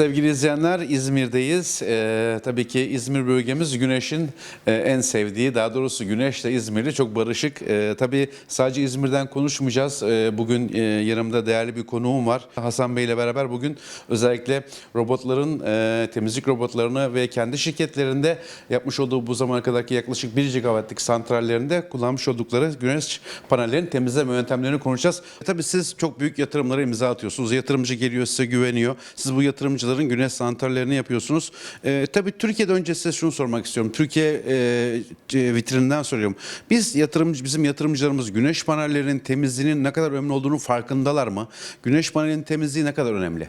Sevgili izleyenler İzmir'deyiz. Ee, tabii ki İzmir bölgemiz güneşin e, en sevdiği, daha doğrusu güneşle İzmirli çok barışık. Ee, tabii sadece İzmir'den konuşmayacağız. Ee, bugün e, yanımda değerli bir konuğum var. Hasan Bey ile beraber bugün özellikle robotların, e, temizlik robotlarını ve kendi şirketlerinde yapmış olduğu bu zamana kadarki yaklaşık 1 gigawattlık santrallerinde kullanmış oldukları güneş panellerinin temizleme yöntemlerini konuşacağız. E, tabii siz çok büyük yatırımlara imza atıyorsunuz. Yatırımcı geliyor size güveniyor. Siz bu yatırımcıların güneş santrallerini yapıyorsunuz. E, tabii Türkiye'de önce size şunu sormak istiyorum. Türkiye e, vitrininden soruyorum. Biz yatırımcı, bizim yatırımcılarımız güneş panellerinin temizliğinin ne kadar önemli olduğunu farkındalar mı? Güneş panelinin temizliği ne kadar önemli?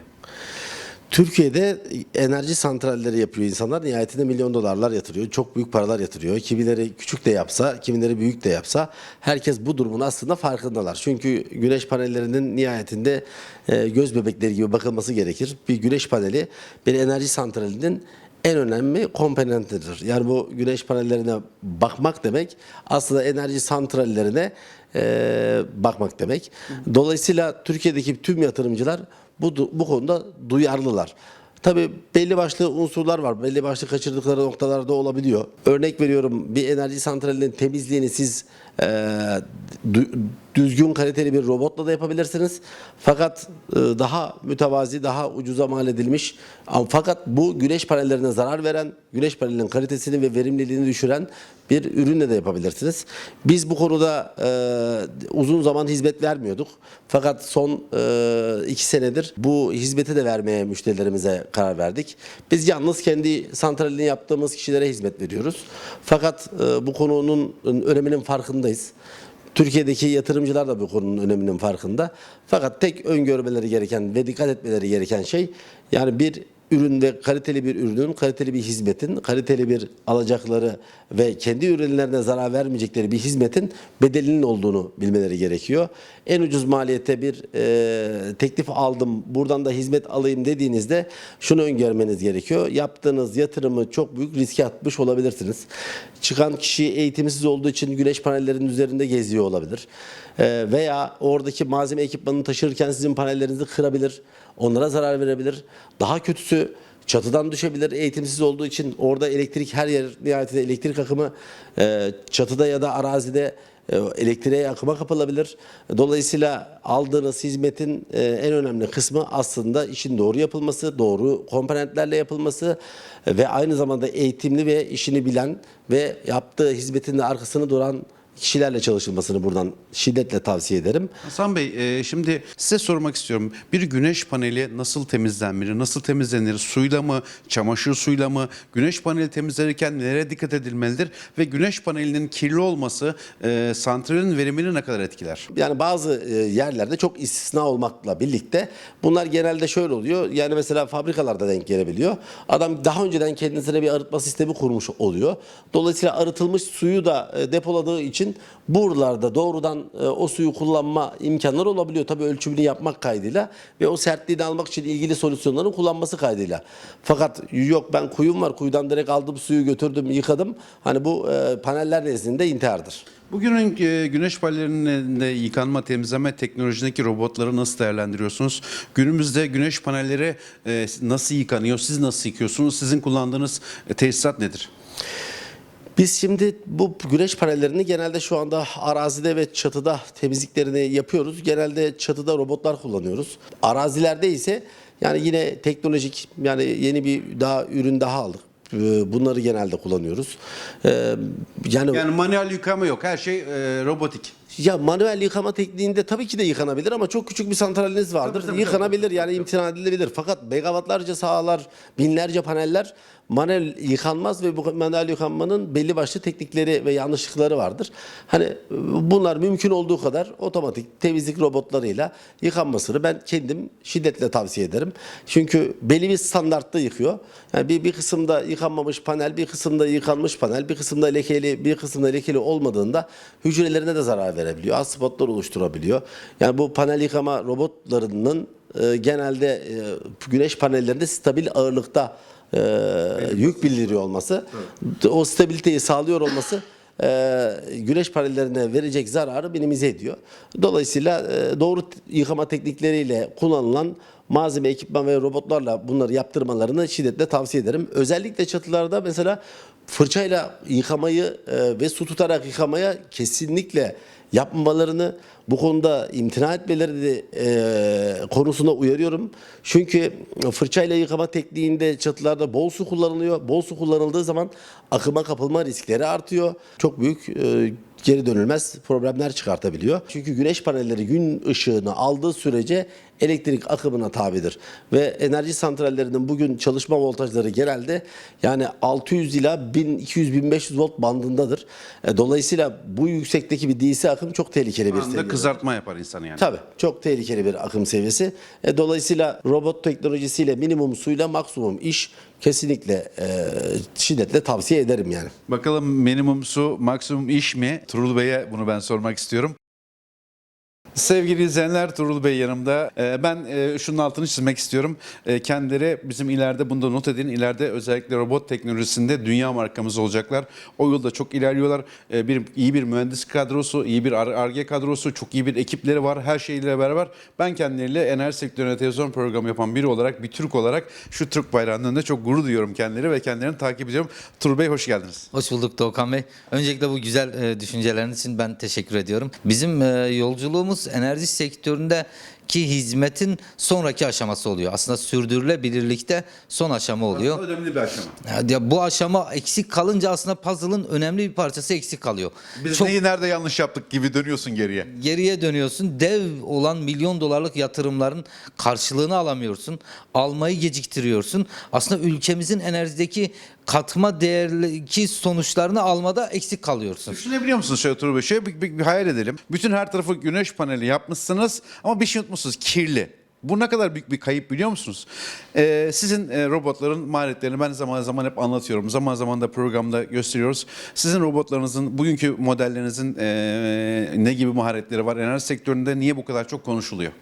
Türkiye'de enerji santralleri yapıyor insanlar. Nihayetinde milyon dolarlar yatırıyor. Çok büyük paralar yatırıyor. Kimileri küçük de yapsa, kimileri büyük de yapsa herkes bu durumun aslında farkındalar. Çünkü güneş panellerinin nihayetinde e, göz bebekleri gibi bakılması gerekir. Bir güneş paneli bir enerji santralinin en önemli komponentidir. Yani bu güneş panellerine bakmak demek aslında enerji santrallerine e, bakmak demek. Dolayısıyla Türkiye'deki tüm yatırımcılar bu, bu konuda duyarlılar. Tabii belli başlı unsurlar var. Belli başlı kaçırdıkları noktalarda olabiliyor. Örnek veriyorum bir enerji santralinin temizliğini siz e, düzgün kaliteli bir robotla da yapabilirsiniz. Fakat e, daha mütevazi, daha ucuza mal edilmiş fakat bu güneş panellerine zarar veren, güneş panelinin kalitesini ve verimliliğini düşüren bir ürünle de yapabilirsiniz. Biz bu konuda e, uzun zaman hizmet vermiyorduk. Fakat son e, iki senedir bu hizmeti de vermeye müşterilerimize karar verdik. Biz yalnız kendi santralini yaptığımız kişilere hizmet veriyoruz. Fakat bu konunun öneminin farkındayız. Türkiye'deki yatırımcılar da bu konunun öneminin farkında. Fakat tek öngörmeleri gereken ve dikkat etmeleri gereken şey yani bir üründe kaliteli bir ürünün, kaliteli bir hizmetin, kaliteli bir alacakları ve kendi ürünlerine zarar vermeyecekleri bir hizmetin bedelinin olduğunu bilmeleri gerekiyor. En ucuz maliyette bir e, teklif aldım, buradan da hizmet alayım dediğinizde şunu öngörmeniz gerekiyor. Yaptığınız yatırımı çok büyük riske atmış olabilirsiniz. Çıkan kişi eğitimsiz olduğu için güneş panellerinin üzerinde geziyor olabilir. E, veya oradaki malzeme ekipmanını taşırken sizin panellerinizi kırabilir, onlara zarar verebilir. Daha kötüsü çatıdan düşebilir eğitimsiz olduğu için orada elektrik her yer nihayetinde elektrik akımı e, çatıda ya da arazide e, elektriğe akıma kapılabilir. Dolayısıyla aldığınız hizmetin e, en önemli kısmı aslında işin doğru yapılması, doğru komponentlerle yapılması ve aynı zamanda eğitimli ve işini bilen ve yaptığı hizmetin de arkasını duran kişilerle çalışılmasını buradan şiddetle tavsiye ederim. Hasan Bey, e, şimdi size sormak istiyorum. Bir güneş paneli nasıl temizlenmeli? Nasıl temizlenir? Suyla mı, çamaşır suyla mı? Güneş paneli temizlenirken nelere dikkat edilmelidir? Ve güneş panelinin kirli olması e, santralin verimini ne kadar etkiler? Yani bazı e, yerlerde çok istisna olmakla birlikte bunlar genelde şöyle oluyor. Yani mesela fabrikalarda denk gelebiliyor. Adam daha önceden kendisine bir arıtma sistemi kurmuş oluyor. Dolayısıyla arıtılmış suyu da e, depoladığı için buralarda doğrudan e, o suyu kullanma imkanları olabiliyor. Tabii ölçümünü yapmak kaydıyla ve o sertliğini almak için ilgili solüsyonların kullanması kaydıyla. Fakat yok ben kuyum var kuyudan direkt aldım suyu götürdüm yıkadım. Hani bu e, paneller nezdinde intihardır. Bugünün e, güneş panellerinin de yıkanma, temizleme teknolojisindeki robotları nasıl değerlendiriyorsunuz? Günümüzde güneş panelleri e, nasıl yıkanıyor? Siz nasıl yıkıyorsunuz? Sizin kullandığınız e, tesisat nedir? Biz şimdi bu güneş panellerini genelde şu anda arazide ve çatıda temizliklerini yapıyoruz. Genelde çatıda robotlar kullanıyoruz. Arazilerde ise yani yine teknolojik yani yeni bir daha ürün daha aldık. Ee, Bunları genelde kullanıyoruz. Ee, Yani, Yani manuel yıkama yok. Her şey e, robotik. Ya manuel yıkama tekniğinde tabii ki de yıkanabilir ama çok küçük bir santraliniz vardır. Tabii, tabii, yıkanabilir yani imtina edilebilir. Fakat megawattlarca sahalar, binlerce paneller manuel yıkanmaz ve bu manuel yıkanmanın belli başlı teknikleri ve yanlışlıkları vardır. Hani bunlar mümkün olduğu kadar otomatik temizlik robotlarıyla yıkanmasını ben kendim şiddetle tavsiye ederim. Çünkü belli bir standartta yıkıyor. Yani bir, bir kısımda yıkanmamış panel, bir kısımda yıkanmış panel, bir kısımda lekeli, bir kısımda lekeli olmadığında hücrelerine de zarar verebiliyor. Az spotlar oluşturabiliyor. Yani bu panel yıkama robotlarının e, genelde e, güneş panellerinde stabil ağırlıkta e, yük bildiriyor olması, o stabiliteyi sağlıyor olması e, güneş panellerine verecek zararı minimize ediyor. Dolayısıyla e, doğru yıkama teknikleriyle kullanılan malzeme, ekipman ve robotlarla bunları yaptırmalarını şiddetle tavsiye ederim. Özellikle çatılarda mesela fırçayla yıkamayı e, ve su tutarak yıkamaya kesinlikle yapmamalarını bu konuda imtina etmeleri de, e, konusunda uyarıyorum. Çünkü fırçayla yıkama tekniğinde çatılarda bol su kullanılıyor. Bol su kullanıldığı zaman akıma kapılma riskleri artıyor. Çok büyük e, geri dönülmez problemler çıkartabiliyor. Çünkü güneş panelleri gün ışığını aldığı sürece elektrik akımına tabidir. Ve enerji santrallerinin bugün çalışma voltajları genelde yani 600 ila 1200-1500 volt bandındadır. E, Dolayısıyla bu yüksekteki bir DC akım çok tehlikeli bir seviye. kızartma yapar insanı yani. Tabii çok tehlikeli bir akım seviyesi. E, dolayısıyla robot teknolojisiyle minimum suyla maksimum iş kesinlikle e, şiddetle tavsiye ederim yani. Bakalım minimum su maksimum iş mi? Turul Bey'e bunu ben sormak istiyorum. Sevgili izleyenler Turul Bey yanımda. Ee, Ben e, şunun altını çizmek istiyorum. Ee, Kendileri bizim ileride bunu da not edin. İleride özellikle robot teknolojisinde dünya markamız olacaklar. O yolda çok ilerliyorlar. Ee, Bir iyi bir mühendis kadrosu, iyi bir ARGE kadrosu, çok iyi bir ekipleri var. Her şeyle beraber ben kendileriyle enerji sektörüne televizyon programı yapan biri olarak, bir Türk olarak şu Türk bayrağının önünde çok gurur duyuyorum kendileri ve kendilerini takip ediyorum. Turul Bey hoş geldiniz. Hoş bulduk Doğukan Bey. Öncelikle bu güzel e, düşünceleriniz için ben teşekkür ediyorum. Bizim e, yolculuğumuz enerji sektöründeki hizmetin sonraki aşaması oluyor. Aslında sürdürülebilirlikte son aşama oluyor. Önemli bir aşama. Ya bu aşama eksik kalınca aslında puzzle'ın önemli bir parçası eksik kalıyor. Biz Çok neyi nerede yanlış yaptık gibi dönüyorsun geriye. geriye dönüyorsun. Dev olan milyon dolarlık yatırımların karşılığını alamıyorsun. Almayı geciktiriyorsun. Aslında ülkemizin enerjideki katma değerli sonuçlarını almada eksik kalıyorsun. Düşünebiliyor musunuz şöyle Turul Bey? Şöyle bir, bir- bir hayal edelim. Bütün her tarafı güneş paneli yapmışsınız ama bir şey unutmuşsunuz. Kirli. Bu ne kadar büyük bir kayıp biliyor musunuz? Ee, sizin e, robotların maharetlerini ben zaman zaman hep anlatıyorum. Zaman zaman da programda gösteriyoruz. Sizin robotlarınızın, bugünkü modellerinizin e, ne gibi maharetleri var? Enerji sektöründe niye bu kadar çok konuşuluyor?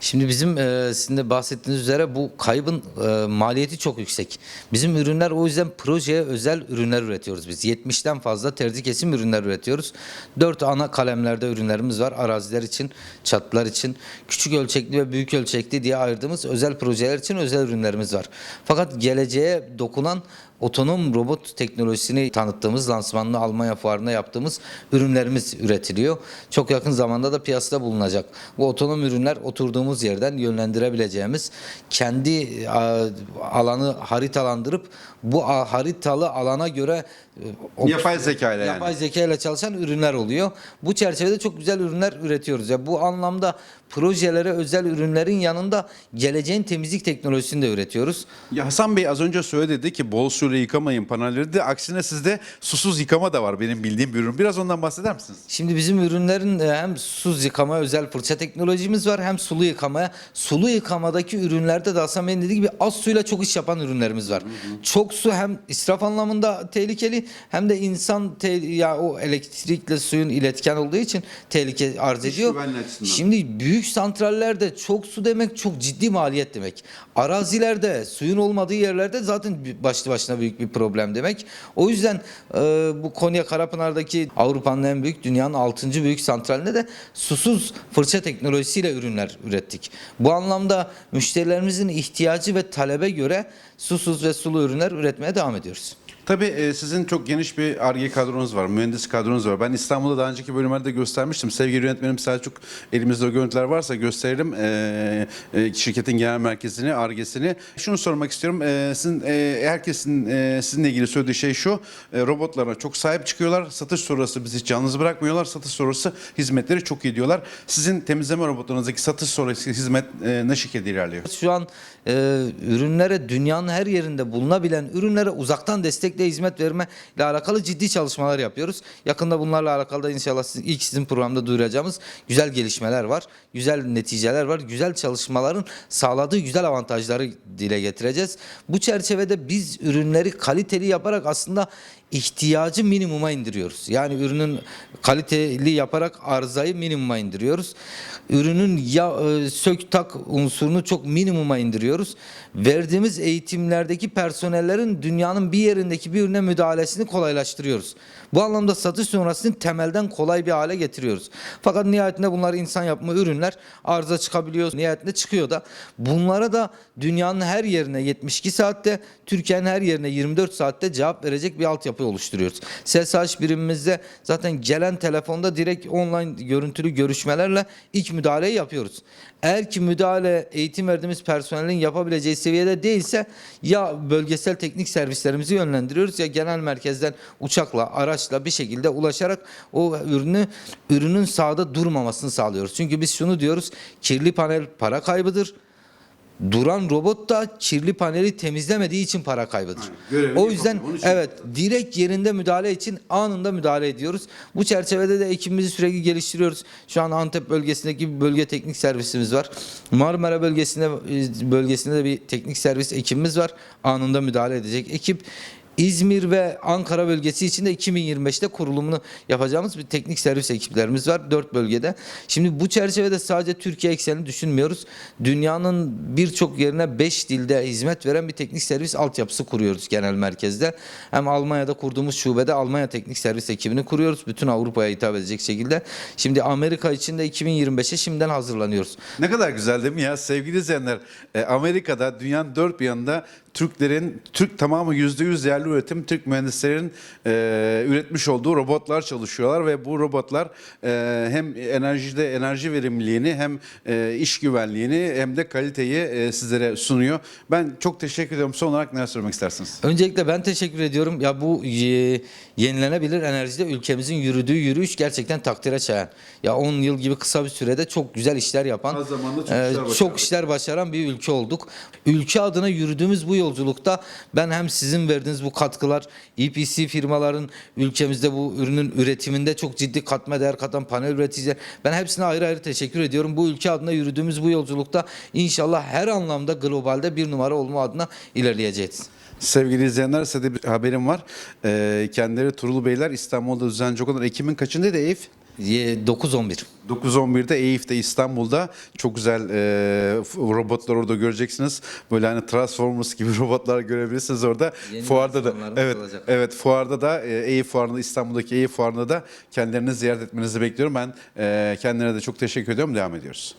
Şimdi bizim e, sizin de bahsettiğiniz üzere bu kaybın e, maliyeti çok yüksek. Bizim ürünler o yüzden projeye özel ürünler üretiyoruz biz. 70'ten fazla terzi kesim ürünler üretiyoruz. 4 ana kalemlerde ürünlerimiz var. Araziler için, çatılar için, küçük ölçekli ve büyük ölçekli diye ayırdığımız özel projeler için özel ürünlerimiz var. Fakat geleceğe dokunan otonom robot teknolojisini tanıttığımız lansmanını Almanya fuarında yaptığımız ürünlerimiz üretiliyor. Çok yakın zamanda da piyasada bulunacak. Bu otonom ürünler oturduğumuz yerden yönlendirebileceğimiz kendi a, alanı haritalandırıp bu haritalı alana göre e, Yapay zeka ile yani. Yapay zeka ile çalışan ürünler oluyor. Bu çerçevede çok güzel ürünler üretiyoruz. Ya bu anlamda projelere özel ürünlerin yanında geleceğin temizlik teknolojisini de üretiyoruz. Ya Hasan Bey az önce söyledi ki bol suyla yıkamayın panelleri de aksine sizde susuz yıkama da var benim bildiğim bir ürün. Biraz ondan bahseder misiniz? Şimdi bizim ürünlerin e, hem susuz yıkama özel fırça teknolojimiz var hem sulu yıkamaya. Sulu yıkamadaki ürünlerde de Hasan Bey'in dediği gibi az suyla çok iş yapan ürünlerimiz var. Çok su hem israf anlamında tehlikeli hem de insan te- ya o elektrikle suyun iletken olduğu için tehlike arz ediyor. Şimdi büyük santrallerde çok su demek çok ciddi maliyet demek. Arazilerde suyun olmadığı yerlerde zaten başlı başına büyük bir problem demek. O yüzden e, bu Konya Karapınar'daki Avrupa'nın en büyük dünyanın 6. büyük santralinde de susuz fırça teknolojisiyle ürünler ürettik. Bu anlamda müşterilerimizin ihtiyacı ve talebe göre susuz ve sulu ürünler üretmeye devam ediyoruz. Tabii e, sizin çok geniş bir ARGE kadronuz var, mühendis kadronuz var. Ben İstanbul'da daha önceki bölümlerde göstermiştim. Sevgili yönetmenim Selçuk, elimizde o görüntüler varsa gösterelim. E, e, şirketin genel merkezini, ARGE'sini. Şunu sormak istiyorum. Sizin, herkesin sizinle ilgili söylediği şey şu. Robotlara çok sahip çıkıyorlar. Satış sonrası bizi hiç bırakmıyorlar. Satış sonrası hizmetleri çok iyi diyorlar. Sizin temizleme robotlarınızdaki satış sonrası hizmet ne şekilde ilerliyor? Şu an e, ürünlere dünyanın her yerinde bulunabilen ürünlere uzaktan destekle hizmet verme ile alakalı ciddi çalışmalar yapıyoruz. Yakında bunlarla alakalı da inşallah sizin, ilk sizin programda duyuracağımız güzel gelişmeler var. Güzel neticeler var. Güzel çalışmaların sağladığı güzel avantajları dile getireceğiz. Bu çerçevede biz ürünleri kaliteli yaparak aslında ihtiyacı minimuma indiriyoruz. Yani ürünün kaliteli yaparak arzayı minimuma indiriyoruz. Ürünün ya e, sök tak unsurunu çok minimuma indiriyoruz. Verdiğimiz eğitimlerdeki personellerin dünyanın bir yerindeki bir ürüne müdahalesini kolaylaştırıyoruz. Bu anlamda satış sonrasını temelden kolay bir hale getiriyoruz. Fakat nihayetinde bunlar insan yapma ürünler arıza çıkabiliyor. Nihayetinde çıkıyor da. Bunlara da dünyanın her yerine 72 saatte, Türkiye'nin her yerine 24 saatte cevap verecek bir altyapı oluşturuyoruz. SSH birimimizde zaten gelen telefonda direkt online görüntülü görüşmelerle ilk müdahaleyi yapıyoruz. Eğer ki müdahale eğitim verdiğimiz personelin yapabileceği seviyede değilse ya bölgesel teknik servislerimizi yönlendiriyoruz ya genel merkezden uçakla, araçla bir şekilde ulaşarak o ürünü ürünün sahada durmamasını sağlıyoruz. Çünkü biz şunu diyoruz. Kirli panel para kaybıdır. Duran robot da kirli paneli temizlemediği için para kaybıdır. görevini o yüzden evet direkt yerinde müdahale için anında müdahale ediyoruz. Bu çerçevede de ekibimizi sürekli geliştiriyoruz. Şu an Antep bölgesindeki bir bölge teknik servisimiz var. Marmara bölgesinde bölgesinde de bir teknik servis ekibimiz var. Anında müdahale edecek ekip. İzmir ve Ankara bölgesi için de 2025'te kurulumunu yapacağımız bir teknik servis ekiplerimiz var dört bölgede. Şimdi bu çerçevede sadece Türkiye eksenini düşünmüyoruz. Dünyanın birçok yerine 5 dilde hizmet veren bir teknik servis altyapısı kuruyoruz genel merkezde. Hem Almanya'da kurduğumuz şubede Almanya teknik servis ekibini kuruyoruz. Bütün Avrupa'ya hitap edecek şekilde. Şimdi Amerika için de 2025'e şimdiden hazırlanıyoruz. Ne kadar güzel değil mi ya sevgili izleyenler? e, Amerika'da dünyanın dört bir yanında Türklerin, Türk tamamı yüzde yüz yerli üretim, Türk mühendislerin e, üretmiş olduğu robotlar çalışıyorlar ve bu robotlar e, hem enerjide enerji verimliliğini hem e, iş güvenliğini hem de kaliteyi e, sizlere sunuyor. Ben çok teşekkür ediyorum. Son olarak neler söylemek istersiniz? Öncelikle ben teşekkür ediyorum. Ya bu e, yenilenebilir enerjide ülkemizin yürüdüğü yürüyüş gerçekten takdire şayan. Ya 10 yıl gibi kısa bir sürede çok güzel işler yapan, çok e, işler çok işler başaran bir ülke olduk. Ülke adına yürüdüğümüz bu yolculukta ben hem sizin verdiğiniz bu katkılar, EPC firmaların ülkemizde bu ürünün üretiminde çok ciddi katma değer katan panel üreticiler. Ben hepsine ayrı ayrı teşekkür ediyorum. Bu ülke adına yürüdüğümüz bu yolculukta inşallah her anlamda globalde bir numara olma adına ilerleyeceğiz. Sevgili izleyenler size de bir haberim var. E, kendileri Turul Beyler İstanbul'da düzenlenecek olan Ekim'in kaçındaydı Eyüp? Ye- 9-11. 9-11'de Eyüp'te İstanbul'da çok güzel e, robotlar orada göreceksiniz. Böyle hani Transformers gibi robotlar görebilirsiniz orada. Yeni fuarda da evet olacak. evet fuarda da e, Eyüp fuarında İstanbul'daki Eyüp fuarında da kendilerini ziyaret etmenizi bekliyorum. Ben e, kendilerine de çok teşekkür ediyorum. Devam ediyoruz.